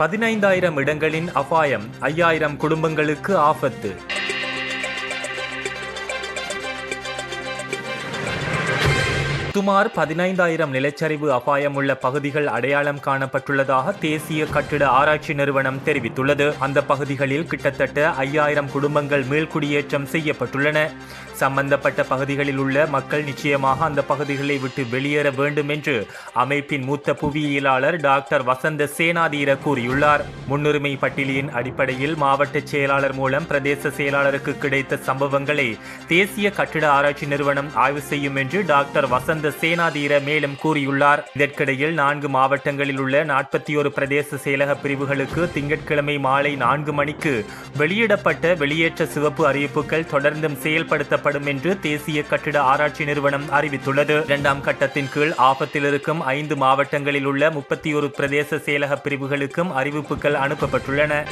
பதினைந்தாயிரம் இடங்களின் அபாயம் ஐயாயிரம் குடும்பங்களுக்கு ஆபத்து. சுமார் பதினைந்தாயிரம் நிலச்சரிவு அபாயம் உள்ள பகுதிகள் அடையாளம் காணப்பட்டுள்ளதாக தேசிய கட்டிட ஆராய்ச்சி நிறுவனம் தெரிவித்துள்ளது. அந்த பகுதிகளில் கிட்டத்தட்ட ஐயாயிரம் குடும்பங்கள் மீள்குடியேற்றம் செய்யப்பட்டுள்ளன. சம்பந்தப்பட்ட பகுதிகளில் உள்ள மக்கள் நிச்சயமாக அந்த பகுதிகளை விட்டு வெளியேற வேண்டும் என்று அமைப்பின் மூத்த புவியியலாளர் டாக்டர் வசந்த சேனாதீர கூறியுள்ளார். முன்னுரிமை பட்டியலின் அடிப்படையில் மாவட்ட செயலாளர் மூலம் பிரதேச செயலாளருக்கு கிடைத்த சம்பவங்களை தேசிய கட்டிட ஆராய்ச்சி நிறுவனம் ஆய்வு செய்யும் என்று டாக்டர் வசந்த சேனாதீர மேலும் கூறியுள்ளார். இதற்கிடையில் நான்கு மாவட்டங்களில் உள்ள நாற்பத்தி ஒரு பிரதேச செயலக பிரிவுகளுக்கு திங்கட்கிழமை மாலை நான்கு மணிக்கு வெளியிடப்பட்ட வெளியேற்ற சிவப்பு அறிவிப்புகள் தொடர்ந்தும் செயல்படுத்தப்படும் என்று தேசிய கட்டிட ஆராய்ச்சி நிறுவனம் அறிவித்துள்ளது. இரண்டாம் கட்டத்தின் கீழ் ஆபத்தில் இருக்கும் ஐந்து மாவட்டங்களில் உள்ள முப்பத்தி ஒரு பிரதேச செயலக பிரிவுகளுக்கும் அறிவிப்புகள் அனுப்பப்பட்டுள்ளன.